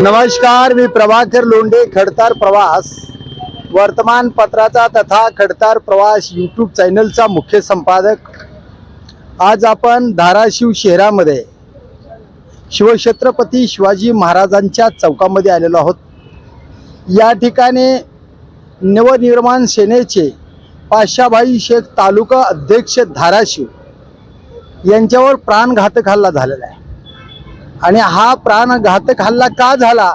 नमस्कार मी प्रभाकर लोंढे खडतार प्रवास. वर्तमानपत्राचा तथा खडतार प्रवास यूट्यूब चॅनलचा मुख्य संपादक. आज आपण धाराशिव शहरामध्ये शिवछत्रपती शिवाजी महाराजांच्या चौकामध्ये आलेलो आहोत. या ठिकाणी नवनिर्माण सेनेचे पाशाभाई शेख तालुका अध्यक्ष धाराशिव यांच्यावर प्राणघातक हल्ला झालेला आहे. आणि हा प्राणघातक हल्ला का झाला?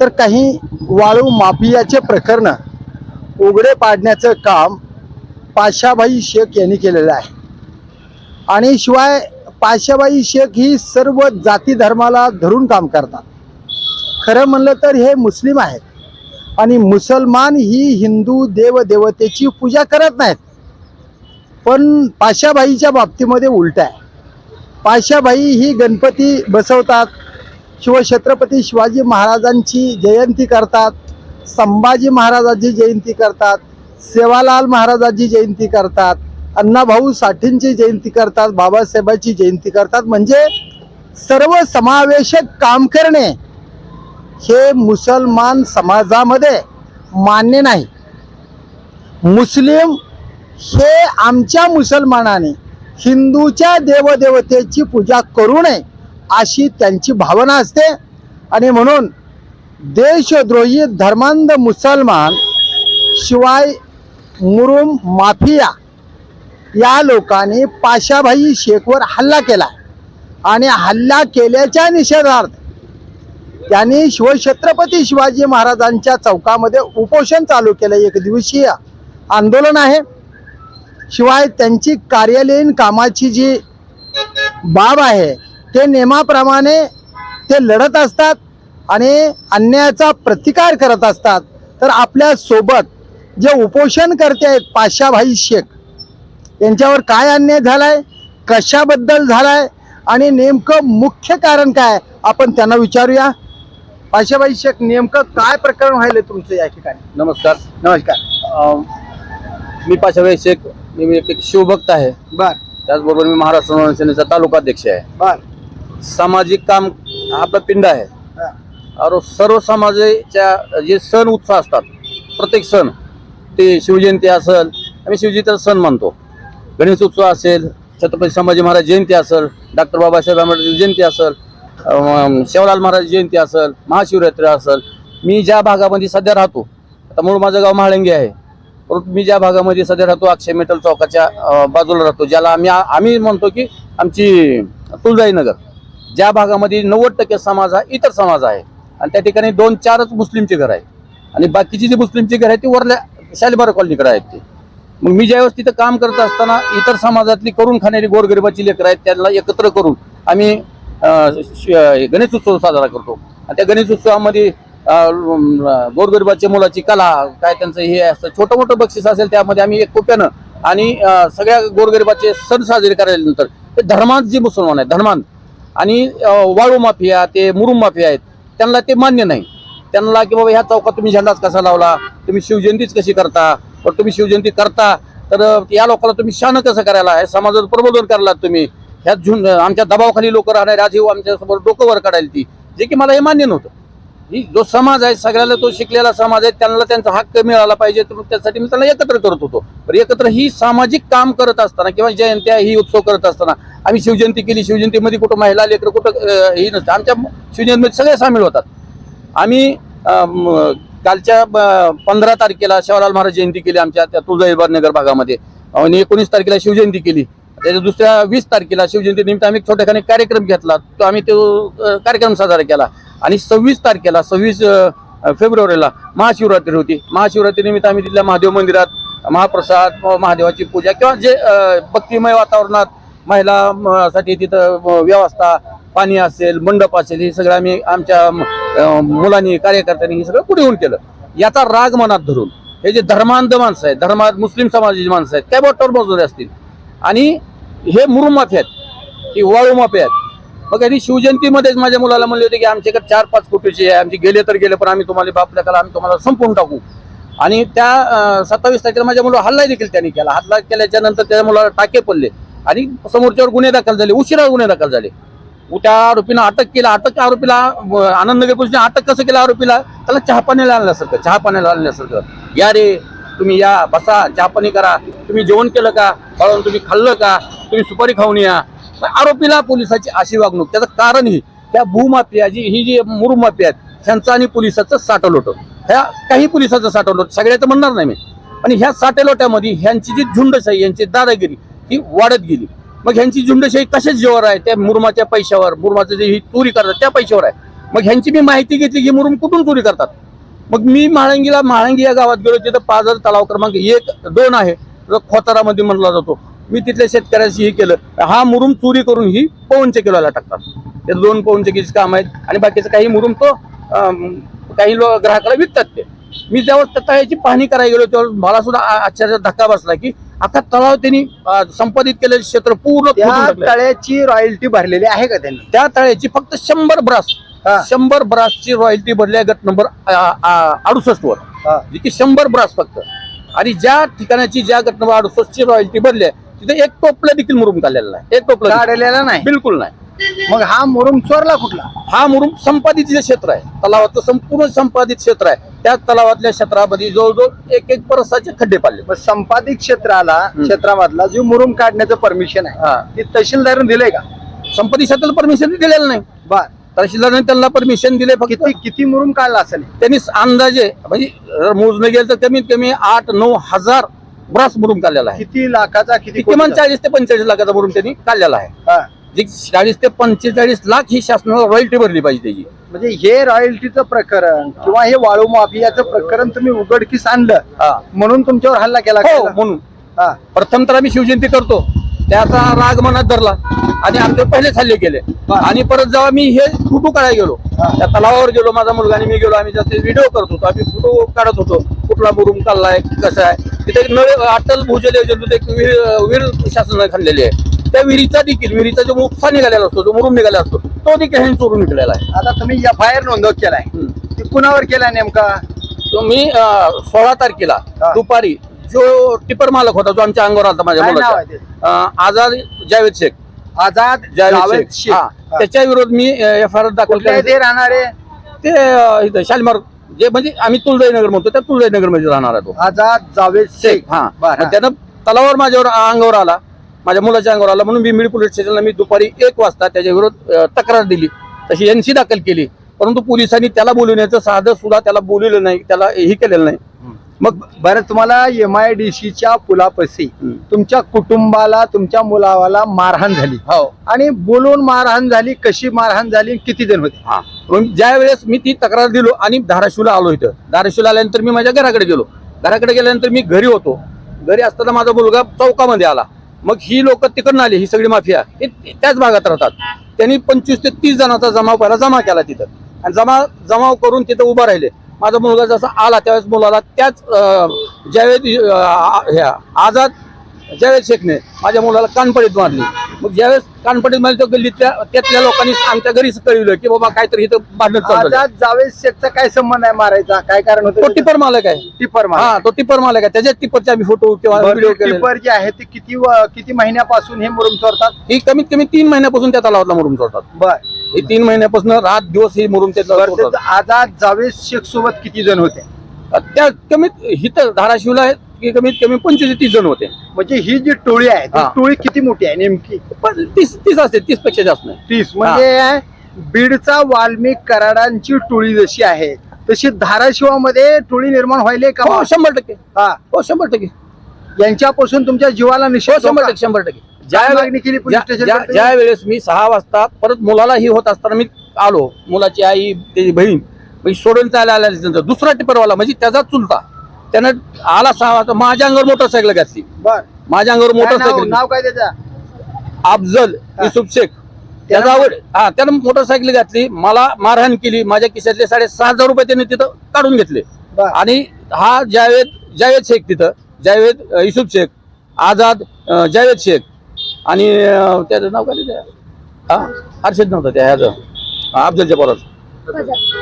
तर काही वाळू माफियाचे प्रकरण उघडे पाडण्याचं काम पाशाबाई शेख यांनी केलेलं आहे. आणि शिवाय पाशाबाई शेख ही सर्व जाती धर्माला धरून काम करतात. खरं म्हणलं तर हे मुस्लिम आहेत. आणि मुसलमान ही हिंदू देवदेवतेची पूजा करत नाहीत. पण पाशाबाईच्या बाबतीमध्ये उलट आहे. पाशाबाई ही गणपती बसवतात. शिवछत्रपती शिवाजी महाराजांची जयंती करतात. संभाजी महाराजांची जयंती करतात. सेवालाल महाराजांची जयंती करतात. अण्णाभाऊ साठींची जयंती करतात. बाबासाहेबांची जयंती करतात. म्हणजे सर्व समावेशक काम करणे हे मुसलमान समाजामध्ये मान्य नाही. मुस्लिम हे आमच्या मुसलमानाने हिंदूच्या देवदेवतेची पूजा करू नये अशी त्यांची भावना असते. आणि म्हणून देशद्रोही धर्मांध मुसलमान शिवाय मुरुम माफिया या लोकांनी पाशाभाई शेखवर हल्ला केला. आणि हल्ला केल्याच्या निषेधार्थ त्यांनी शिवछत्रपती शिवाजी महाराजांच्या चौकामध्ये उपोषण चालू केलं. एक दिवसीय आंदोलन आहे. शिवाय त्यांची कार्यालयीन कामाची जी बाब आहे ते नियमाप्रमाणे ते लढत असतात आणि अन्यायाचा प्रतिकार करत असतात. तर आपल्यासोबत जे उपोषण करते आहेत पाशाभाई शेख यांच्यावर काय अन्याय झालाय कशाबद्दल झालाय आणि नेमकं मुख्य कारण काय आपण त्यांना विचारूया. पाशाबाई शेख नेमकं काय प्रकरण व्हायला तुमचं या ठिकाणी? नमस्कार. नमस्कार. मी पाशाभाई शेख मी एक एक शिवभक्त आहे. बर. त्याचबरोबर मी महाराष्ट्र नवनिर्माण सेनेचा तालुका अध्यक्ष आहे. बर. सामाजिक काम हा आपला पिंड आहे. हा. और सर्व समाजाच्या जे सण उत्साह असतात प्रत्येक सण ते शिवजयंती असेल आम्ही शिवजयंतीचा सण मानतो. गणेश उत्सव असेल छत्रपती संभाजी महाराज जयंती असेल डॉक्टर बाबासाहेब आंबेडकर जयंती असेल शिवलाल महाराज जयंती असेल महाशिवरात्री असेल. मी ज्या भागामध्ये सध्या राहतो आता मूळ माझं गाव महाळंगी आहे. परंतु मी ज्या भागामध्ये सध्या राहतो अक्षय मेटल चौकाच्या बाजूला राहतो ज्याला आम्ही आम्ही म्हणतो की आमची तुळजाईनगर ज्या भागामध्ये नव्वद टक्के समाज हा इतर समाज आहे. आणि त्या ठिकाणी दोन चारच मुस्लिमचे घर आहे आणि बाकीची जी मुस्लिमची घर आहे ती वरल्या शालिबार कॉलनीकडे आहेत ते. मग मी ज्यावेळेस तिथं काम करत असताना इतर समाजातली करून खाणारी गोरगरिबाची लेकरं आहेत त्यांना एकत्र करून आम्ही श- गणेश उत्सव साजरा करतो. आणि त्या गणेश उत्सवामध्ये गोरगरिबाच्या मुलाची कला काय त्यांचं हे असतं छोटं मोठं बक्षीस असेल त्यामध्ये आम्ही एक कोप्यानं आणि सगळ्या गोरगरिबाचे सण साजरे केल्यानंतर ते धर्मांत जे मुसलमान आहेत धर्मांत आणि वाळू माफिया ते मुरुम माफिया आहेत त्यांना ते मान्य नाही. त्यांना की बाबा ह्या चौकात तुम्ही झेंडाच कसा लावला तुम्ही शिवजयंतीच कशी करता पण तुम्ही शिवजयंती करता तर या लोकांना तुम्ही शान कसं करायला हे समाजाचं प्रबोधन करायला तुम्ही ह्या झुंड आमच्या दबावाखाली लोक राहणारे आज आमच्यासमोर डोकं वर काढायला ती जे की मला हे मान्य नव्हतं. ही जो समाज आहे सगळ्याला तो शिकलेला समाज आहे त्यांना त्यांचा हक्क मिळाला पाहिजे तर त्यासाठी मी त्यांना एकत्र करत होतो. तर एकत्र ही सामाजिक काम करत असताना किंवा जयंत्या ही उत्सव करत असताना आम्ही शिवजयंती केली शिवजयंतीमध्ये कुठं महिला लेकरं कुठं ही नसतं. आमच्या शिवजयंतीमध्ये सगळे सामील होतात. आम्ही कालच्या पंधरा तारखेला शिवलाल महाराज जयंती केली आमच्या त्या तुळजाईबाद नगर भागामध्ये. आणि एकोणीस तारखेला शिवजयंती केली. त्याच्या दुसऱ्या वीस तारखेला शिवजयंतीनिमित्त आम्ही छोट्याखाने कार्यक्रम घेतला. तो आम्ही तो कार्यक्रम साजरा केला. आणि सव्वीस तारखेला सव्वीस फेब्रुवारीला महाशिवरात्री होती. महाशिवरात्रीनिमित्त आम्ही तिथल्या महादेव मंदिरात महाप्रसाद महादेवाची पूजा किंवा जे भक्तिमय वातावरणात महिला म, साठी तिथं व्यवस्था पाणी असेल मंडप असेल हे सगळं आम्ही आमच्या मुलांनी कार्यकर्त्यांनी हे सगळं पुढे येऊन केलं. याचा राग मनात धरून हे जे धर्मांध माणसं आहेत धर्मात मुस्लिम समाजाची माणसं आहेत त्या बोटावर मोजले असतील. आणि हे मुरुम आहेत. ही वाळू माफी आहेत. मग यांनी शिवजयंतीमध्येच माझ्या मुलाला म्हणले होते की आमच्याकडे चार पाच कोटीचे आहे. आमचे गेले तर गेले पण आम्ही तुम्हाला बापल्या कला आम्ही तुम्हाला संपून टाकू. आणि त्या सत्तावीस तारखेला माझ्या मुलं हल्ला देखील त्यांनी केला. हल्ला केल्याच्यानंतर त्या मुलाला टाके पडले. आणि समोरच्यावर गुन्हे दाखल झाले उशिरा गुन्हे दाखल झाले. त्या आरोपीनं अटक केला अटक आरोपीला आनंद आनंदनगर पोलिसने अटक कसं केलं आरोपीला? त्याला चहा पाण्याला आणल्यासारखं चहा पाण्याला आणल्यासारखं. या रे तुम्ही या बसा चहा करा. तुम्ही जेवण केलं का? फळून तुम्ही खाल्लं का? तुम्ही सुपारी खाऊन या. आरोपीला पोलिसाची अशी वागणूक त्याचं कारण ही त्या भूमाफिया जी ही जी मुरुमाफिया आहेत ह्यांचं आणि पोलिसाचं साठवलोट ह्या काही पोलिसाचं साठवलं सगळ्याचं म्हणणार नाही मी. आणि ह्या साठेलोट्यामध्ये ह्यांची जी झुंडशाही यांची दादागिरी ही वाढत गेली. मग ह्यांची झुंडशाही कशाच जेवर आहे? त्या मुरुमाच्या पैशावर मुरुमाचं जे ही चोरी करतात त्या पैशावर आहे. मग ह्यांची मी माहिती घेतली की मुरुम कुठून चोरी करतात? मग मी म्हाळंगीला म्हाळंगी या गावात गेलो तिथं पाझर तलाव क्रमांक एक दोन आहे. खोतारामध्ये म्हटला जातो. मी तिथल्या शेतकऱ्याशी हे केलं. हा मुरुम चोरी करून ही पवनचे किलोला टाकतात. ते दोन पवनचे काम आहेत. आणि बाकीचं काही मुरुम तो अं, काही लोक ग्राहकाला विकतात ते मी त्यावेळेस त्या तळ्याची पाहणी करायला गेलो तेव्हा मला सुद्धा आश्चर्याचा धक्का बसला की अख्खा तलाव त्यांनी संपादित केलेलं क्षेत्र पूर्ण. तळ्याची रॉयल्टी भरलेली आहे का त्यांनी त्या तळ्याची फक्त शंभर ब्रास. शंभर ब्रासची रॉयल्टी भरली आहे गट नंबर अडुसष्ट वर. जी की शंभर ब्रास फक्त आणि ज्या ठिकाणाची ज्या गट नंबर अडुसष्ट ची रॉयल्टी भरली आहे तिथे एक टोपला देखील मुरुम काढलेला नाही एक टोपला. काढलेला नाही बिलकुल नाही मग हा मुरुम चोरला कुठला? हा मुरुम संपादित जे क्षेत्र आहे तलावाचं संपूर्ण संपादित क्षेत्र आहे. त्या तलावातल्या क्षेत्रामध्ये जवळजवळ एक एक परसाचे खड्डे पाडले. मग संपादित क्षेत्राला. क्षेत्रामधला जो मुरुम काढण्याचं परमिशन आहे ते तहसीलदाराने दिलंय का? संपादित क्षेत्राला परमिशन दिलेलं नाही. बर. तहसीलदाराने त्यांना परमिशन दिले फक्त. किती मुरुम काढला असेल? त्यांनी अंदाजे म्हणजे मोजणं गेलं तर कमीत कमी आठ नऊ हजार ब्रास मुरुम काढलेला आहे. किती लाखाचा किती किमान? चाळीस ते पंचेचाळीस लाखाचा मुरुम त्यांनी काढलेला आहे. जी चाळीस ते पंचेचाळीस लाख ही शासनाला रॉयल्टी भरली पाहिजे त्याची म्हणजे हे रॉयल्टीचं प्रकरण किंवा हे वाळू माफियाचं प्रकरण तुम्ही उघडकीस आणलं. म्हणून तुमच्यावर हल्ला केला हो? म्हणून हा. प्रथम तर आम्ही शिवजयंती करतो त्याचा राग मनात धरला आणि आमचे पहिलेच हल्ले केले. आणि परत जेव्हा मी हे फोटो काढायला गेलो हा. त्या तलावावर गेलो माझा मुलगा आणि मी गेलो आम्ही त्याचे व्हिडिओ करत होतो आम्ही फोटो काढत होतो कुठला मुरुम काढलाय कसा आहे तिथे एक नळ अटल भूजल योजनेतून एक विहीर विहीर शासनाने खाल्लेली आहे त्या विहिरीचा देखील विहिरीचा जो उपसा निघालेला असतो जो मुरुम निघालेला असतो तो देखील ह्यांनी चोरून निघालेला आहे. आता तुम्ही एफ आय आर नोंदव केलाय. ती कुणावर केलाय नेमका? तो मी अं, सोळा तारखेला. दुपारी जो टिपर मालक होता जो आमच्या अंगावर आलता माझ्या काय नाव मुलाचा आहे आजाद जावेद शेख. आझाद जावेद शेख हा. त्याच्या विरोध मी एफ आय आर दाखल कुठल्या केली. ते राहणारे ते अं, इथं शालिमार जे म्हणजे आम्ही तुळजाईनगर म्हणतो त्या तुळजाईनगरमध्ये राहणार आहे तो. आझाद जावेद शेख शेख. हा. बरं, मग हा. त्यानं तलावावर माझ्यावर अंगावर आला. माझ्या मुलाच्या अंगावर आला म्हणून बिमिडी पोलीस स्टेशनला मी दुपारी एक वाजता त्याच्या विरोध अं, तक्रार दिली. तशी एनसी दाखल केली. परंतु पोलिसांनी त्याला बोलवण्याचं साधं सुद्धा त्याला बोलवलं नाही त्याला हे केलेलं नाही. मग बरं तुम्हाला एम आय डी सीच्या पुलापशी हम्म. तुमच्या कुटुंबाला तुमच्या मुलाला मारहाण झाली. हो. आणि बोलून मारहाण झाली कशी मारहाण झाली किती जण होते? हा. मग ज्या वेळेस मी ती तक्रार दिलो आणि धाराशिवला आलो इथं. धाराशिवला आल्यानंतर मी माझ्या घराकडे गेलो. घराकडे गेल्यानंतर मी घरी होतो. घरी असताना माझा मुलगा चौकामध्ये आला. मग ही लोक तिकडून आली ही सगळी माफिया हे त्याच भागात राहतात. त्यांनी पंचवीस ते तीस जणांचा जमाव पहिला जमा केला तिथं. आणि जमा जमाव करून तिथं उभा राहिले. माझा मुलगा जसा आला त्यावेळेस मुलाला त्याच ज्यावेळेस ह्या आझाद जावेद शेखने माझ्या मुलाला कानपडीत मारली. मग ज्यावेळेस कानपडीत मारली तर गल्लीतल्या त्यातल्या लोकांनी आमच्या घरी कळवलं की बाबा काहीतरी इथं भांडण चालू जावेद शेखचा काय संबंध आहे मारायचा? काय कारण तो होतं टिपर मालक आहे. टिपर हा तो टिपर मालक आहे. त्याच्याच टिपरचे आम्ही फोटो किंवा व्हिडिओ टिपर जे आहे ते किती किती महिन्यापासून हे मुरुम चोरतात? ही कमीत कमी तीन महिन्यापासून त्या तलावातला मुरुम चोरतात. बर. हे तीन महिन्यापासून रात दिवस ही मुरुम ते आझाद जावेद शेख सोबत किती जण होते? त्या कमीत हिथं धाराशिवला आहेत की कमीत कमी पंचवीस तीस जण होते. म्हणजे ही जी टोळी आहे ती हा. टोळी किती मोठी आहे नेमकी? पण तीस तीस असते तीसपेक्षा जास्त नाही. तीस. म्हणजे बीडचा वाल्मिक कराडांची टोळी जशी आहे तशी धाराशिवामध्ये टोळी निर्माण व्हायले का हो शंभर टक्के. हा. हो शंभर टक्के. यांच्यापासून तुमच्या जीवाला हो निषेध शंभर होता? टक्के शंभर टक्के. काय ज्या मागणी केली पोलीस ज्या ज्या वेळेस मी सहा वाजता परत मुलाला ही होत असताना मी आलो. मुलाची आई त्याची बहीण मी सोडून चायला आल्या दुसरा टिपरवाला म्हणजे त्याचा चुलता. त्यानं आला सहा वाजता माझ्या अंगावर मोटरसायकल घातली. बर. माझ्या अंगावर काय नाव? मोटरसायकल नाव काय त्याचा? अफजल. युसुफ शेख. त्याला त्याचा आवड हा त्यानं मोटरसायकल घातली. मला मारहाण केली. माझ्या खिशातले साडेसहा हजार रुपये त्याने तिथं काढून घेतले. बर. आणि हा जावेद जावेद शेख तिथं. जावेद अ, युसुफ शेख आझाद अ, जावेद शेख. आणि अ, त्याचं नाव काय त्याचं? हा हर्षद नव्हतं त्या ह्याचं. अफजलच्या पोराचं.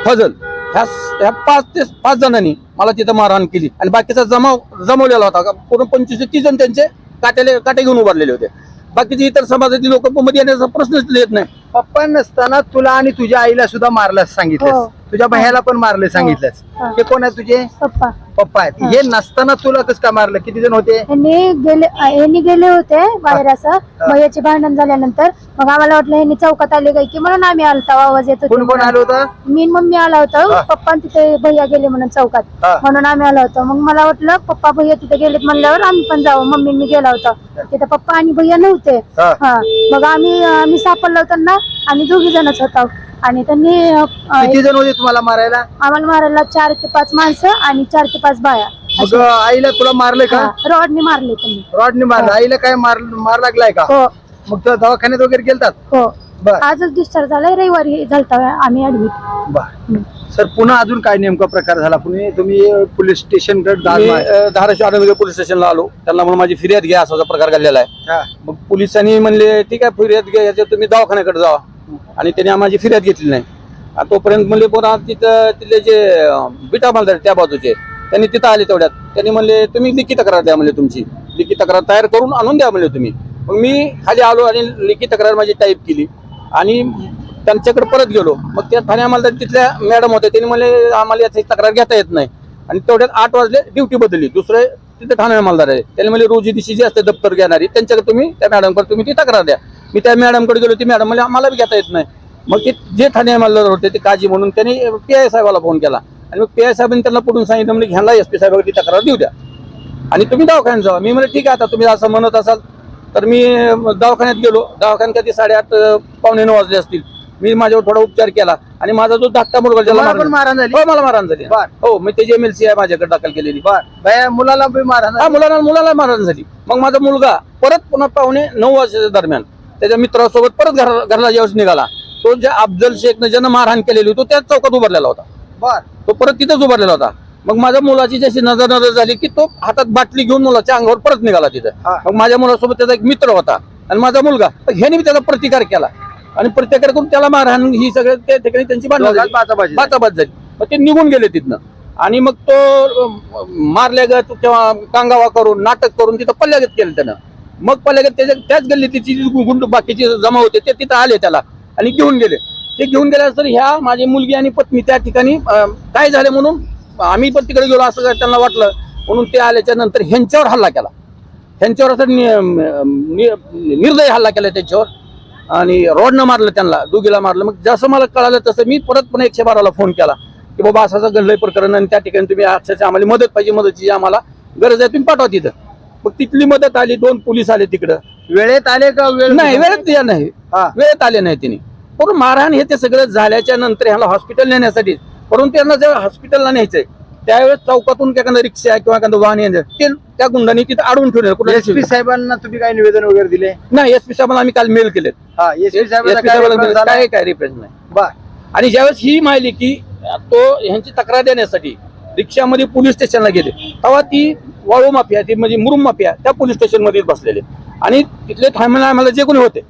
फजल. ह्या ह्या पाच ते पाच जणांनी मला तिथं मारहाण केली. आणि बाकीचा जमाव जमवलेला होता. का पूर्ण पंचवीस ते तीस जण त्यांचे काट्याले काटे घेऊन उभारलेले होते. बाकीचे इतर समाजातील लोक मध्ये येण्याचा प्रश्नच येत नाही. पप्पा नसताना तुला आणि तुझ्या आईला सुद्धा मारलं सांगितलं हो. तुझ्या भैयाला पण मारलं सांगितलंस. हा. हे कोण आहे तुझे? पप्पा. पप्पा आहेत. हा. हे नसताना तुला कसं का मारलं? किती जण होते? यांनी गेले यांनी गेले होते बाहेर असं. भैयाचे भांडण झाल्यानंतर मग आम्हाला वाटलं यांनी चौकात आले काय की म्हणून आम्ही आलता आवाज येत होते कोण कोण आलं होतं? मी मम्मी आला होतो. हा. पप्पा तिथे भैया गेले म्हणून चौकात. हा. म्हणून आम्ही आलो होतो. मग मला वाटलं पप्पा भैया तिथे गेलेत म्हणल्यावर आम्ही पण जाऊ. मम्मी मी गेला होता. तिथे पप्पा आणि भैया नव्हते. हा. हा. मग आम्ही आम्ही सापडलो त्यांना आम्ही दोघी जणच होतो. आणि त्यांनी किती जण होते तुम्हाला मारायला? आम्हाला मारायला चार ते पाच माणसं आणि चार ते पाच बाया. मग आईला तुला मारलं का? रॉडने मारले त्यांनी. रॉडने मारलं. आईला काय मार मार लागलाय का? हो. मग तुला दवाखान्यात वगैरे गेलतात? हो. बर. आजच डिस्चार्ज झालाय रविवारी झालता आम्ही ऍडमिट बर. सर पुन्हा अजून काय नेमका प्रकार झाला? पुणे तुम्ही पोलीस स्टेशन मी कडे अ, धाराशिव आनंदनगर पोलीस स्टेशनला आलो. त्यांना म्हणून माझी फिर्याद घ्या असा प्रकार घडलेला आहे. मग पोलिसांनी म्हणले ठीक आहे फिर्याद घ्या याच्यात तुम्ही दवाखान्याकडे जावा. आणि त्यांनी माझी फिर्याद घेतली नाही. आणि तोपर्यंत म्हणले पुन्हा तिथं तिथले जे अं, बिटा मालदार त्या बाजूचे त्यांनी तिथं आले तेवढ्यात. त्यांनी म्हणले तुम्ही लिखी तक्रार द्या म्हणले तुमची. लिखी तक्रार तयार करून आणून द्या म्हणले तुम्ही. मग मी खाली आलो आणि लिखी तक्रार माझी टाईप केली. आणि त्यांच्याकडे परत गेलो. मग त्या ठाणे आम्हाला तिथल्या मॅडम होत्या त्यांनी मला आम्हाला याची तक्रार घेता येत नाही. आणि तेवढ्यात आठ वाजले ड्युटी बदलली. दुसरे तिथे ठाणे मालदार आहे. त्यांनी मला रोजी दिशी जी असते दप्तर घेणारी त्यांच्याकडे तुम्ही त्या मॅडमकडे तुम्ही ती तक्रार द्या. मी त्या मॅडमकडे गेलो ती मॅडम म्हणजे आम्हाला बी घेता येत नाही. मग ते जे ठाणे मालदार होते ते काजी म्हणून त्यांनी पी आय साहेबाला फोन केला. आणि मग पी आय साहेबांनी त्यांना पुढून सांगितलं म्हणजे घ्यायला एस पी साहेबांकडे ती तक्रार देऊ द्या. आणि तुम्ही दवाखान्यात जावा. मी म्हणजे ठीक आहे आता तुम्ही असं म्हणत असाल तर मी दवाखान्यात गेलो. दवाखान्यात कधी साडेआठ पावणे नऊ वाजले असतील. मी माझ्यावर थोडा उपचार केला आणि माझा जो धाकटा मुलगा ज्याला तुम्हाला पण मारहाण- झाली? हो मला मारहाण झाली. बर. हो मी त्याची एमएलसी आहे माझ्याकडे दाखल केलेली. बर. मुलाला बी मारहाण हा मुलाला मुलाला मारहाण झाली. मग माझा मुलगा परत पुन्हा पावणे नऊ वाजताच्या दरम्यान त्याच्या मित्रासोबत परत घर घरला जेव्हा निघाला. तो ज्या अफजल शेखनं ज्यानं मारहाण केलेली होती तो त्याच चौकात उभारलेला होता. बर. तो परत तिथंच उभारलेला होता. मग माझ्या मुलाची जशी नजर नजर झाली की तो हातात बाटली घेऊन मुलाच्या अंगावर परत निघाला तिथं. मग माझ्या मुलासोबत त्याचा एक मित्र होता आणि माझा मुलगा. ह्याने मी त्याचा प्रतिकार केला. आणि प्रतिकार करून त्याला मारहाण ही सगळं त्या ठिकाणी त्यांची दोघात झाली. मग ते निघून गेले तिथनं. आणि मग तो अं, मारल्यागत किंवा कांगावा करून नाटक करून तिथं पल्ल्यागत केलं त्यानं. मग पल्ल्यागत त्याच्या त्याच गल्लीत तिची गुंड बाकीचे जमा होते ते तिथं आले त्याला आणि घेऊन गेले. ते घेऊन गेल्यानंतर ह्या माझी मुलगी आणि पत्नी त्या ठिकाणी काय झाले म्हणून? आम्ही पण तिकडे गेलो असं त्यांना वाटलं. म्हणून ते आल्याच्यानंतर ह्यांच्यावर हल्ला केला. ह्यांच्यावर असं निर्दय हल्ला केला त्यांच्यावर. आणि रॉडनं मारलं त्यांना दोघीला मारलं. मग जसं मला कळालं तसं मी परत पुन्हा एकशे बाराला फोन केला की बाबा असं असं घडलंय प्रकरण आणि त्या ठिकाणी तुम्ही अक्षरशः आम्हाला मदत पाहिजे मदतीची आम्हाला गरज आहे तुम्ही पाठवा तिथं. मग तिथली मदत आली दोन पोलीस आले तिकडं. वेळेत आले का वेळ नाही वेळेत नाही. हा. वेळेत आले नाही तिने. पण मारहाण हे ते सगळं झाल्याच्यानंतर ह्याला हॉस्पिटल नेण्यासाठी परंतु त्यांना जेव्हा हॉस्पिटलला न्यायचंय त्यावेळेस चौकातून एखादं रिक्षा किंवा एखादं वाहन येणार ते त्या गुंडांनी तिथे अडवून ठेवले कुठे एस पी साहेबांना तुम्ही काय निवेदन वगैरे दिले? नाही एस पी साहेबांना आम्ही काल मेल साहेबांना काय? काय रिप्रेझेंट नाही. बर. आणि ज्यावेळेस ही माहिती की तो ह्यांची तक्रार देण्यासाठी रिक्षामध्ये पोलीस स्टेशनला गेले तेव्हा ती वाळू माफिया ती म्हणजे मुरुम माफिया त्या पोलीस स्टेशनमध्ये बसलेले. आणि तिथले थांबले आम्हाला जे कोणी होते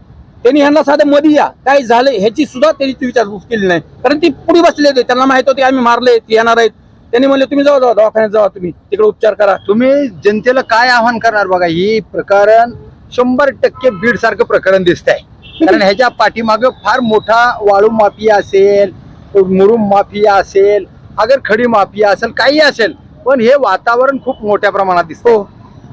त्यांनी ह्यांना साधं मध्ये या. काय झालं ह्याची सुद्धा त्यांनी ती विचारपूस केली नाही. कारण ती पुढे बसले होते. त्यांना माहीत होते आम्ही मारले ते येणार आहेत. त्यांनी म्हणले तुम्ही जावा जावा दवाखान्यात जावा तुम्ही. तिकडे उपचार करा. तुम्ही जनतेला काय आव्हान करणार बघा ही प्रकरण शंभर टक्के बीड सारखं प्रकरण दिसत आहे कारण ह्याच्या पाठीमाग फार मोठा वाळू माफिया असेल मुरुम माफिया असेल अगर खडी माफिया असेल काही असेल. पण हे वातावरण खूप मोठ्या प्रमाणात दिसतं हो.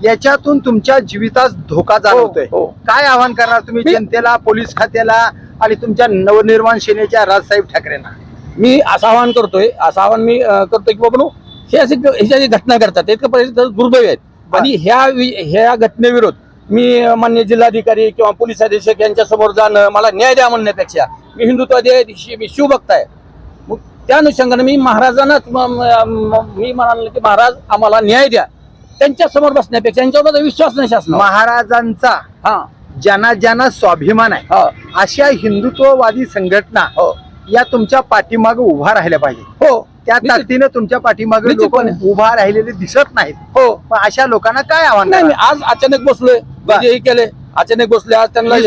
याच्यातून तुमच्या जीवितास धोका जाणवतोय. हो. काय आव्हान करणार तुम्ही? जनतेला पोलीस खात्याला आणि तुमच्या नवनिर्माण सेनेच्या राजसाहेब ठाकरेंना? मी असं आवाहन करतोय. असं आवाहन मी करतोय की बाबा हे असे ह्याच्या घटना घडतात ते इतकं परिस्थिती दुर्दैवी आहेत. आणि ह्या ह्या घटनेविरोध मी मान्य जिल्हाधिकारी किंवा पोलीस अधीक्षक यांच्या समोर जाणं मला न्याय द्या म्हणण्यापेक्षा मी हिंदुत्वादी मी शिवभक्त आहे. मग त्या अनुषंगाने मी महाराजांनाच मी म्हणाल की महाराज आम्हाला न्याय द्या. त्यांच्यासमोर बसण्यापेक्षा यांच्यावर माझा विश्वास नाही शासना महाराजांचा हा. ज्यांना ज्यांना स्वाभिमान आहे हा. अशा हिंदुत्ववादी संघटना हो. या तुमच्या पाठीमागे उभा राहिल्या पाहिजे. हो. त्या ताकदीनं तुमच्या पाठीमागे लोक. उभा राहिलेले दिसत नाहीत. हो. मग अशा लोकांना काय आव्हान नाही? आज अचानक बसलोय. म्हणजे हे केले अचानक बसले आज त्यांना?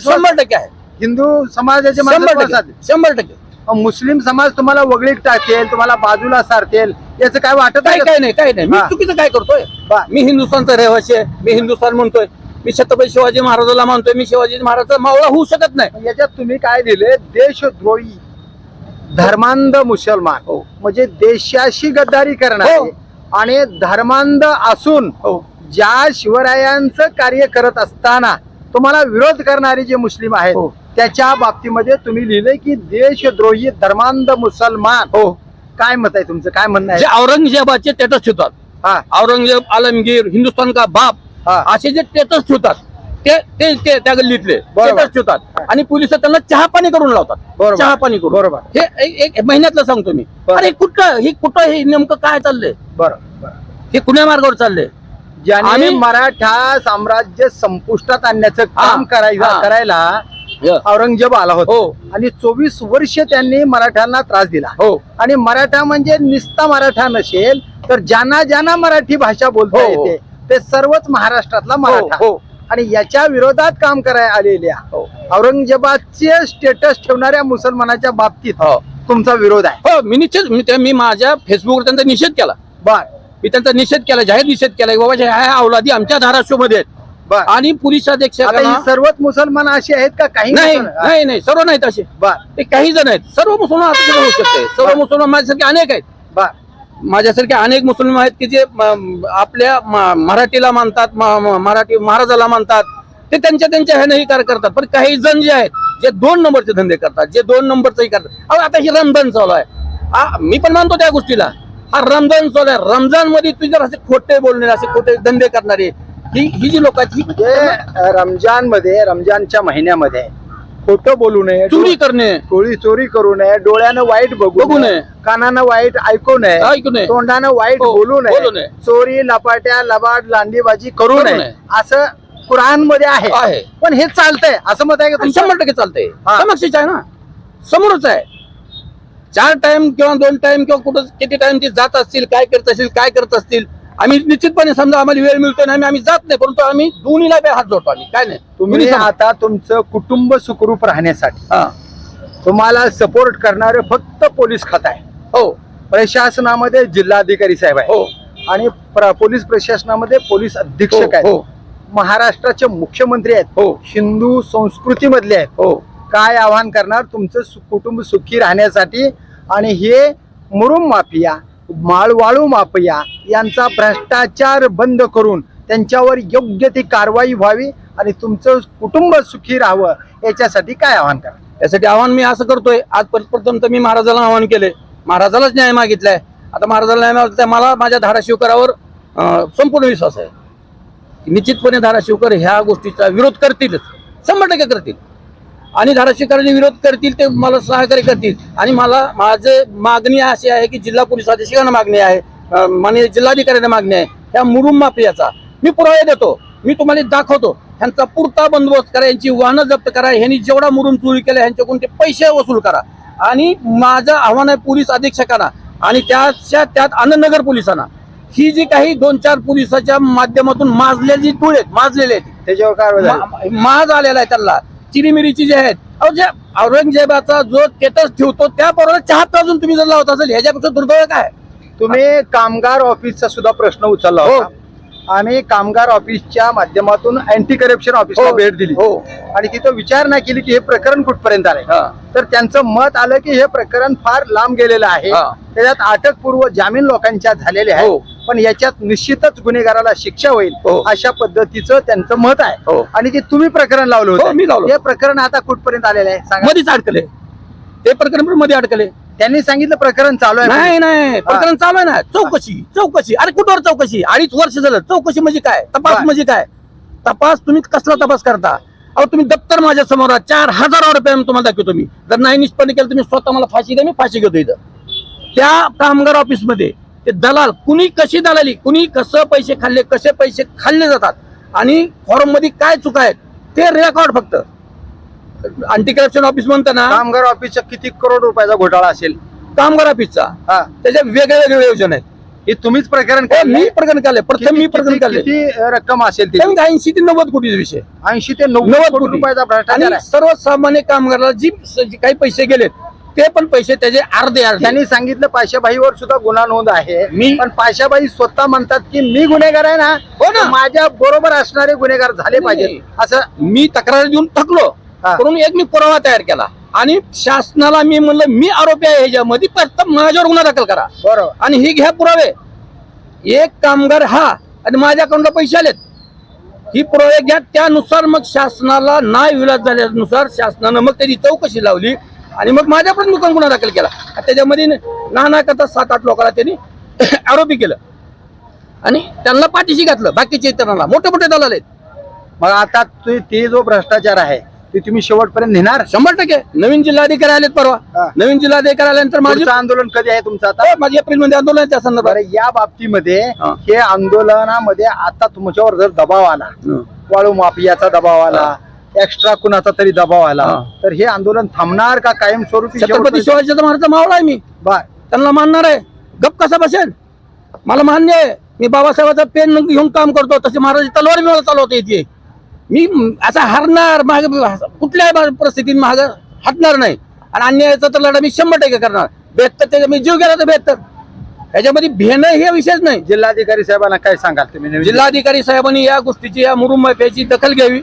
शंभर टक्के आहे. हिंदू समाजाचे शंभर टक्के. शंभर टक्के. मुस्लिम समाज तुम्हाला वगळीक टाकेल तुम्हाला बाजूला सारतेल याचं काय वाटत काय आहे काय नाही काय नाही मी. चुकीचं काय करतोय मी हिंदुस्थानचा रहिवासी आहे मी हिंदुस्थान म्हणतोय मी छत्रपती शिवाजी महाराजाला मानतोय मी शिवाजी महाराजाचा मावळा होऊ शकत नाही याच्यात तुम्ही काय दिले देशद्रोही धर्मांध मुसलमान हो. म्हणजे देशाशी गद्दारी करणारे हो. आणि धर्मांध असून हो ज्या शिवरायांचं कार्य करत असताना तुम्हाला विरोध करणारे जे मुस्लिम आहेत. त्याच्या बाबतीमध्ये तुम्ही लिहिलंय की देशद्रोही धर्मांध मुसलमान हो काय मत आहे तुमचं काय म्हणणं जे आहे औरंगजेबाचे स्टेटस ठेवतात हा औरंगजेब आलमगीर हिंदुस्तान का बाप हा. असे जे स्टेटस ठेवतात ते ते ते त्या गल्लीतले बरोबर. ठेवतात आणि पोलीस त्यांना चहा पाणी करून लावतात बरोबर. चहा पाणी करून बरोबर. हे एक एक महिन्यातलं सांगतो मी. अरे कुठं हे कुठं हे नेमकं काय चाललंय बरं बरं. हे कुण्या मार्गावर चाललंय ज्याने मराठा साम्राज्य संपुष्टात आणण्याचं हा, काम करायचं हा. करायला औरंगजेब आला होता. हो. आणि चोवीस वर्ष त्यांनी मराठ्यांना त्रास दिला. हो. आणि मराठा म्हणजे निस्ता मराठा नसेल तर ज्यांना ज्यांना मराठी भाषा बोलता हो, हो. येते ते सर्वच महाराष्ट्रातला मराठा. हो. आणि याच्या विरोधात काम करायला आलेल्या हो. औरंगजेबाचे स्टेटस ठेवणाऱ्या मुसलमानाच्या बाबतीत हो. तुमचा विरोध आहे. हो मी निश्चित मी त्या- मी माझ्या फेसबुकवर त्यांचा निषेध केला. बर. मी त्यांचा निषेध केला जाहीर निषेध केला की बाबा ह्या अवलादी आमच्या धाराशिवमध्ये आहेत. बर. आणि पोलीस आता अधीक्षकांना ही सर्वच मुसलमान असे आहेत का? काही नाही मुसलमान? नाही नाही सर्व नाहीत असे. बर. ते काही जण आहेत. सर्व मुसलमान होऊ शकते. सर्व मुसलमान माझ्यासारखे अनेक आहेत. बर. माझ्यासारखे अनेक मुस्लिम आहेत की जे म, आपल्या म- मराठीला मानतात म- म- मराठी महाराजाला मानतात. ते त्यांच्या त्यांच्या ह्याने ही कार्य करतात. पण काही जण जे आहेत जे दोन नंबरचे धंदे करतात जे दोन नंबरचंही करतात. अहो आता हे रमजान चालू आहे. आ, मी पण मानतो त्या गोष्टीला. हा रमजान चालू आहे. रमजानमध्ये तू जर असे खोटे बोलणारे असे खोटे धंदे करणारे ही ही जी लोक आहेत म्हणजे रमजानमध्ये रमजानच्या महिन्यामध्ये खोटं बोलू नये चोरी करणे चोरी चोरी करू नये डोळ्यानं वाईट बघू बघू नये. कानानं वाईट ऐकू नये ऐकू नये. तोंडानं वाईट हो, बोलू बोलू नये नये. चोरी लपाट्या लबाड लांडीबाजी करू करू नये नये. असं कुराणमध्ये आहे आहे. पण हे चालतंय असं मत आहे का आणि तुमचं? शंभर टक्के चालतंय हा. समक्षच आहे ना समोरच आहे चार टाइम किंवा दोन टाइम किंवा कुठं किती टाइम ते जात असतील काय करत असतील काय करत असतील आम्ही निश्चितपणे समजा आम्हाला वेळ मिळतो नाही आम्ही जात नाही परंतु आम्ही दोन्हीला बी हात जोडतो आम्ही. काय नाही? तुम्ही आता तुमचं कुटुंब सुखरूप राहण्यासाठी हा. तुम्हाला सपोर्ट करणारे फक्त पोलीस खात आहे. हो. प्रशासनामध्ये जिल्हाधिकारी साहेब आहे हो. आणि पोलीस प्रशासनामध्ये पोलीस अधीक्षक आहेत. हो. महाराष्ट्राचे मुख्यमंत्री आहेत. हो. हिंदू संस्कृतीमधले आहेत. हो. काय आव्हान करणार? तुमचं कुटुंब सुखी राहण्यासाठी आणि हे मुरुम माफिया माळवाळू माफिया यांचा भ्रष्टाचार बंद करून त्यांच्यावर योग्य ती कारवाई व्हावी आणि तुमचं कुटुंब सुखी राहावं याच्यासाठी काय आव्हान करा? यासाठी आव्हान मी असं करतोय. आज प्रथम तर मी महाराजाला आव्हान केले महाराजालाच न्याय मागितलाय. आता महाराजाला न्याय मागितलाय मला माझ्या धाराशिवकरावर संपूर्ण विश्वास आहे. निश्चितपणे धाराशिवकर ह्या गोष्टीचा विरोध करतीलच. शंभर टक्के करतील. आणि धाराशिवकरांनी विरोध करतील ते मला सहकार्य करतील. आणि मला माझे मागणी अशी आहे की जिल्हा पोलीस अधीक्षकांना मागणी आहे माननीय जिल्हाधिकाऱ्यांना मागणी आहे. ह्या मुरुम माफियाचा मी पुरावे देतो. मी तुम्हाला दाखवतो. ह्यांचा पुरता बंदोबस्त करा यांची वाहनं जप्त करा ह्यांनी जेवढा मुरुम चोरी केला ह्यांच्याकडून ते पैसे वसूल करा. आणि माझं आव्हान आहे पोलीस अधीक्षकांना आणि त्याच्या त्यात आनंदनगर पोलिसांना. ही जी काही दोन चार पोलिसाच्या माध्यमातून माजलेली टोळे आहेत माजलेले आहेत. त्याच्यावर. मा- माज आलेला आहे त्यांना. चिरीमिरीची जे आहेत अहो जे औरंगजेबाचा जो स्टेटस ठेवतो त्याबरोबर चहा अजून तुम्ही जर लावत असेल ह्याच्यापेक्षा दुर्दैव काय तुम्ही कामगार ऑफिसचा सुद्धा प्रश्न उचलला हो. होता आम्ही कामगार ऑफिसच्या माध्यमातून अँटी करप्शन ऑफिसला हो. भेट दिली हो आणि तिथं विचारणा केली की हे प्रकरण कुठपर्यंत आलंय हा. तर त्यांचं मत आलं की हे प्रकरण फार लांब गेलेलं आहे हा. त्याच्यात अटकपूर्व जामीन लोकांच्या झालेले हो. आहे पण याच्यात निश्चितच गुन्हेगाराला शिक्षा होईल हो. अशा पद्धतीचं त्यांचं मत आहे हो. आणि ते तुम्ही प्रकरण लावलं हो, मी लावलं. होतं हे प्रकरण आता कुठपर्यंत आलेलं आहे सांगा मध्येच अडकले ते प्रकरण पण मध्ये अडकले. त्यांनी सांगितलं प्रकरण चालू आहे नाही नाही. प्रकरण चालू आहे ना. चौकशी चौकशी. अरे कुठवर चौकशी? अडीच वर्ष झालं. चौकशी म्हणजे काय? तपास. म्हणजे काय? तपास तुम्ही कसला तपास करता? अहो तुम्ही दप्तर माझ्यासमोर. चार हजार रुपये तुम्हाला दाखवतो मी. जर नाही निष्पन्न केलं तुम्ही स्वतः मला फाशी द्या मी फाशी घेतो इथं. त्या कामगार ऑफिसमध्ये ते दलाल कुणी कशी दलाली कुणी कसं पैसे खाल्ले कसे पैसे खाल्ले जातात आणि फॉर्ममध्ये काय चुका आहेत ते रेकॉर्ड फक्त. अँटी करप्शन ऑफिस म्हणतं ना कामगार ऑफिसचा किती करोड रुपयाचा घोटाळा असेल? कामगार ऑफिसचा हा. त्याच्या वेगळ्या वेगळ्या योजना आहेत. हे तुम्हीच प्रकरण हो, काढलंय? मी प्रकरण काढले प्रथम मी प्रकरण काढले किती, रक्कम असेल ती ऐंशी ते नव्वद कोटी विषय ऐंशी ते नव्वद कोटी रुपयाचा आणि भ्रष्टाचार आहे. सर्वसामान्य कामगाराला जी जी काही पैसे गेलेत ते पण पैसे त्याचे अर्धे अर्धे त्यांनी सांगितलं पाशाबाईवर सुद्धा गुन्हा नोंद आहे. मी- पण पाशाबाई स्वतः म्हणतात की मी गुन्हेगार आहे ना हो ना. माझ्या बरोबर असणारे गुन्हेगार झाले नाही. पाहिजेत. असं मी तक्रार देऊन थकलो. म्हणून एक मी पुरावा तयार केला. आणि शासनाला मी म्हणलं मी आरोपी आहे ह्याच्यामध्ये फक्त माझ्यावर गुन्हा दाखल करा. बरोबर. आणि ही घ्या पुरावे. एक कामगार हा आणि माझ्या अकाउंटला पैसे आलेत. ही पुरावे घ्या. त्यानुसार मग शासनाला नाही विलास झाल्यानुसार शासनानं मग त्याची चौकशी लावली. आणि मग माझ्यापर्यंत मुकाम गुन्हा दाखल केला. त्याच्यामध्ये नाना करता सात आठ लोकांना त्यांनी आरोपी केलं. आणि त्यांना पाठीशी घातलं. बाकीचे इतरांना. मोठे मोठे दलाल आहेत. मग आता ते जो भ्रष्टाचार आहे ते तुम्ही शेवटपर्यंत नेणार? शंभर टक्के. नवीन जिल्हाधिकारी आलेत हा. परवा नवीन जिल्हाधिकारी आल्यानंतर माझी पुढचं आंदोलन कधी आहे तुमचं आता? माझी एप्रिलमध्ये आंदोलन आहे त्या संदर्भात. बरं या बाबतीमध्ये हा. हे आंदोलनामध्ये आता तुमच्यावर जर दबाव आला हं. वाळू माफियाचा दबाव आला एक्स्ट्रा कुणाचा तरी दबाव आला हा. तर हे आंदोलन थांबणार का कायमस्वरूपी छत्रपती शेवटपर्यंत? शिवाजी महाराजचा मावळा आहे मी. बर. त्यांना मानणार आहे. गप कसा बसेल? मला मान्य आहे. मी बाबासाहेबाचा पेन घेऊन काम करतो. तसे महाराज तलवार मी मला चालवता येते. मी असा हरणार माग कुठल्याही बा- परिस्थितीत महाग हटणार नाही. आणि अन्यायाचा तर लढा मी शंभर टक्के करणार. बेहत्तर त्याच्या मी जीव गेला तर बेहत्तर. ह्याच्यामध्ये भेणं हे विषयच नाही. जिल्हाधिकारी साहेबांना काय सांगाल तुम्ही जिल्हाधिकारी साहेबांनी या गोष्टीची या मुरुम माफ्याची दखल घ्यावी.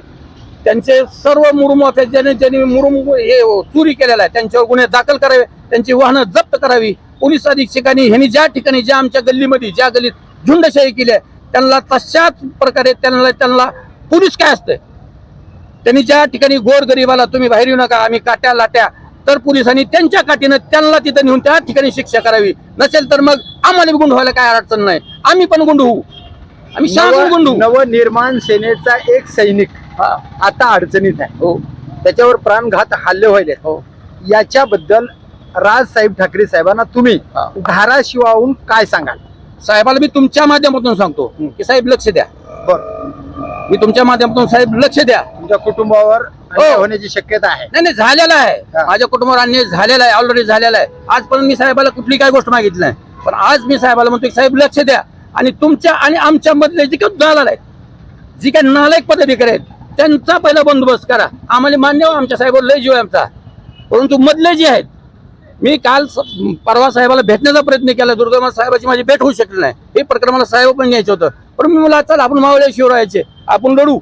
त्यांचे सर्व मुरुम माफ्या ज्याने ज्यांनी मुरुम हे चोरी केलेला आहे त्यांच्यावर गुन्हे दाखल करावे त्यांची वाहनं जप्त करावी. पोलीस अधीक्षकांनी ह्यांनी ज्या ठिकाणी ज्या आमच्या गल्लीमध्ये ज्या गल्लीत झुंडशाही केली आहे त्यांना तशाच प्रकारे त्यांना त्यांना पोलीस काय असतं त्यांनी ज्या ठिकाणी गोर गरीबाला तुम्ही बाहेर येऊ नका आम्ही काट्या लाट्या तर पोलिसांनी त्यांच्या काठीनं त्यांना तिथं नेऊन त्या ठिकाणी शिक्षा करावी. नसेल तर मग आम्हाला गुंड व्हायला काय अडचण नाही. आम्ही पण गुंड होऊ. आम्ही शासन गुंड नव- होऊ. नवनिर्माण सेनेचा एक सैनिक. आता अडचणीत आहे. हो. त्याच्यावर प्राणघात हल्ले व्हायले हो. याच्याबद्दल राजसाहेब ठाकरे साहेबांना तुम्ही. धाराशिवाहून काय सांगाल? साहेबाला मी तुमच्या माध्यमातून सांगतो की साहेब लक्ष द्या. बर. मी तुमच्या माध्यमातून साहेब लक्ष द्या. तुमच्या कुटुंबावर अन्याय होण्याची शक्यता आहे. नाही नाही झालेला आहे. हा. माझ्या कुटुंबावर अन्याय झालेला आहे ऑलरेडी झालेला आहे. आजपर्यंत मी साहेबाला कुठली काय गोष्ट मागितली नाही. पण आज मी साहेबाला म्हणतो की साहेब लक्ष द्या. आणि तुमच्या आणि आमच्या मधले जे काही दलाल आहेत जी काही नालायक पदाधिकारी आहेत त्यांचा पहिला बंदोबस्त करा. आम्हाला मान्य हो, आमच्या साहेबावर लय जीव आहे आमचा. परंतु मधले जे आहेत मी काल स- परवा साहेबाला भेटण्याचा प्रयत्न केला. दुर्गमा साहेबाची माझी भेट होऊ शकली नाही. हे प्रकरण मला साहेब पण घ्यायचं होतं. पण मी मला चल आपण मावळे शिवरायाचे आपण लढू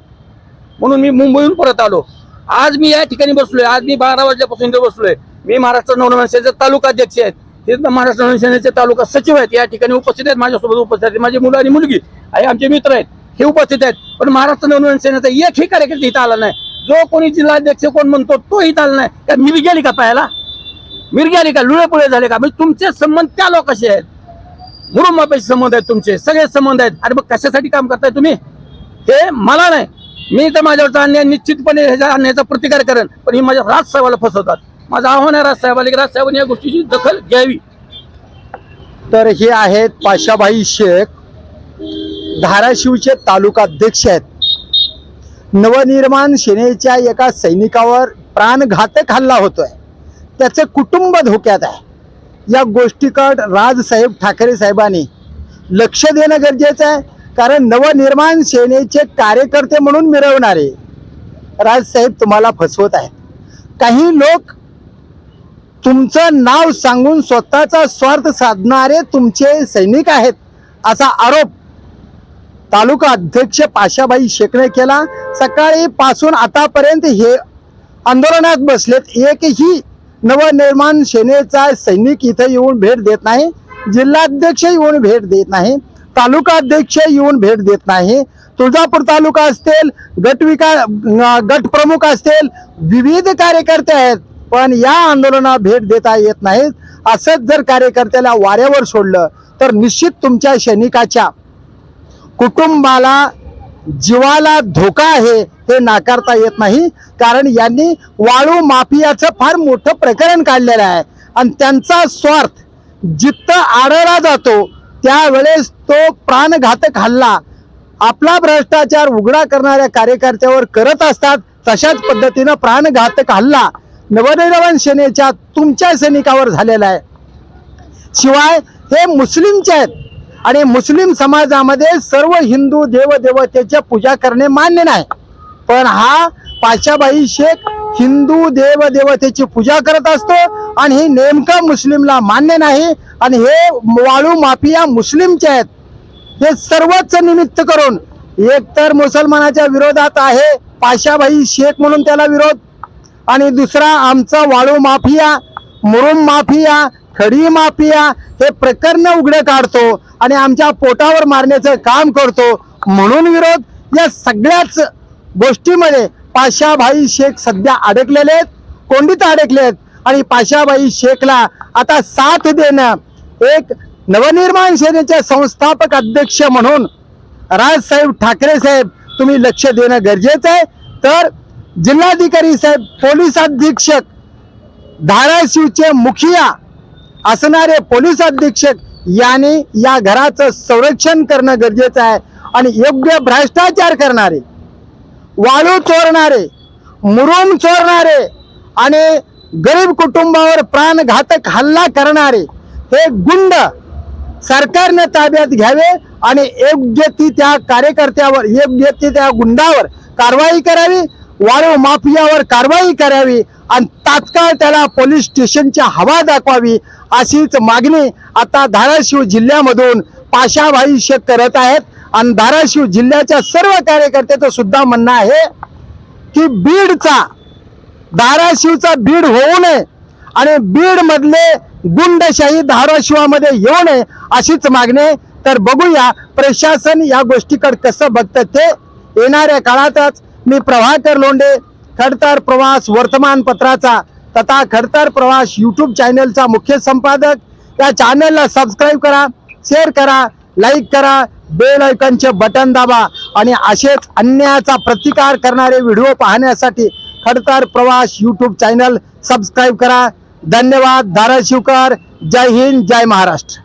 म्हणून मी मुंबईहून परत आलो. आज मी या ठिकाणी बसलोय. आज मी बारा वाजल्यापासून इथे बसलोय. मी महाराष्ट्र नवनिर्माण सेनेचे तालुका अध्यक्ष आहेत. हे महाराष्ट्र नवनिर्माण सेनेचे तालुका सचिव आहेत. या ठिकाणी उपस्थित आहेत. माझ्यासोबत उपस्थित आहेत. माझी मुलं आणि मुलगी आणि आमचे मित्र आहेत. हे उपस्थित आहेत. पण महाराष्ट्र नवनिर्माण सेनेचा एकही कार्यकर्ता इथं आला नाही. जो कोणी जिल्हाध्यक्ष कोण म्हणतो तो इथं आला नाही. का मिरगी आली का पाहायला? मिरगी आली का? लुळेपुळे झाले का? म्हणजे तुमचे संबंध त्या लोकांशी आहेत. मुरुम मापेचे संबंध आहेत तुमचे. सगळे संबंध आहेत. अरे मग कशासाठी काम करताय तुम्ही? हे मला नाही. मी तर माझ्यावरचा अन्याय निश्चितपणे ह्याच्या अन्यायाचा प्रतिकार करेन. पण ही माझ्या राजसाहेबाला फसवतात. माझं आव्हान आहे राजसाहेबाला की राजसाहेबांनी या गोष्टीची दखल घ्यावी. तर हे आहेत पाशाभाई शेख धाराशिवचे तालुका अध्यक्ष आहेत. नवनिर्माण सेनेच्या एका सैनिकावर प्राणघातक हल्ला होतोय. त्याचे कुटुंब धोक्यात आहे. या गोष्टीकड राजसाहेब ठाकरे साहेबांनी लक्ष देणं गरजेचं आहे. कारण नवनिर्माण सेनेचे कार्यकर्ते म्हणून मिरवणारे राजसाहेब तुम्हाला फसवत आहेत. काही लोक तुमचं नाव सांगून स्वतःचा स्वार्थ साधणारे तुमचे सैनिक आहेत असा आरोप तालुका अध्यक्ष पाशाबाई शेखने केला. सकाळी पासून आतापर्यंत हे आंदोलनात बसलेत. एकही नवनिर्माण सेनेचा सैनिक इथे येऊन भेट देत नाही जिल्हाध्यक्ष येऊन भेट देत नाही तालुका अध्यक्ष येऊन भेट देत नाही. तुळजापूर तालुका असतील गट विका गट प्रमुख असतील विविध कार्यकर्ते आहेत पण या आंदोलनाला भेट देता येत नाहीत असंच जर कार्यकर्त्याला वाऱ्यावर सोडलं तर निश्चित तुमच्या सैनिकाच्या कुटुंबाला जीवाला धोका आहे हे नाकारता येत नाही. कारण यांनी वाळू माफियाचं फार मोठं प्रकरण काढलेलं आहे. आणि त्यांचा स्वार्थ जिथं आढळला जातो त्यावेळेस तो प्राणघातक हल्ला आपला भ्रष्टाचार उघडा करणाऱ्या कार्यकर्त्यावर करत असतात तशाच पद्धतीनं प्राणघातक हल्ला नवनिर्माण सेनेच्या तुमच्या सैनिकावर झालेला आहे. शिवाय हे मुस्लिमचे आहेत. आणि मुस्लिम समाजामध्ये सर्व हिंदू देवदेवतेच्या पूजा करणे मान्य नाही. पण हा पाशाबाई शेख हिंदू देव देवतेची पूजा करत असतो आणि हे नेमकं मुस्लिमला मान्य नाही आणि हे वाळू माफिया मुस्लिमचे आहेत. हे सर्वच निमित्त करून एक तर मुसलमानाच्या विरोधात आहे पाशाबाई शेख म्हणून त्याला विरोध आणि दुसरा आमचा वाळू माफिया मुरुम माफिया खडी माफिया हे प्रकरण उघडे काढतो आणि आमच्या पोटावर मारण्याचं काम करतो. म्हणून विरोध या सगळ्याच गोष्टीमध्ये पाशाभाई शेख सध्या अडकलेले आहेत कोंडीत अडकले आहेत. आणि पाशाभाई शेखला आता साथ देणं एक नवनिर्माण सेनेचे संस्थापक अध्यक्ष म्हणून राजसाहेब ठाकरे साहेब तुम्ही लक्ष देणं गरजेचं आहे. तर जिल्हाधिकारी साहेब पोलीस अधीक्षक धाराशिवचे मुखिया असणारे पोलीस अधीक्षक यांनी या घराचं संरक्षण करणं गरजेचं आहे आणि योग्य भ्रष्टाचार करणारे वाळू चोरणारे मुरुम चोरणारे आणि गरीब कुटुंबावर प्राणघातक हल्ला करणारे हे गुंड सरकारने ताब्यात घ्यावे आणि योग्य ती त्या कार्यकर्त्यावर योग्य ती त्या गुंडावर कारवाई करावी वाळू माफियावर कारवाई करावी आणि तात्काळ त्याला पोलीस स्टेशनची हवा दाखवावी अशीच मागणी आता धाराशिव जिल्ह्यामधून पाशाभाई शेख करत आहेत. आणि धाराशिव जिल्ह्याच्या सर्व कार्यकर्त्याचं सुद्धा म्हणणं आहे की बीडचा धाराशिवचा बीड होऊ नये आणि बीड मधले गुंडशाही धाराशिवामध्ये येऊ नये अशीच मागणी तर बघूया प्रशासन या गोष्टीकडे कसं बघतं ते येणाऱ्या काळातच. मी प्रभाकर लोंढे खडतर प्रवास वर्तमानपत्राचा तथा खडतर प्रवास यूट्यूब चॅनलचा मुख्य संपादक. या चॅनलला सबस्क्राईब करा शेअर करा लाईक करा बेल आयकॉनचे बटन दाबा आणि असेच अन्यायाचा प्रतिकार करणारे व्हिडिओ पाहण्यासाठी खडतर प्रवास यूट्यूब चॅनल सबस्क्राईब करा. धन्यवाद धाराशिवकर. जय हिंद जय महाराष्ट्र.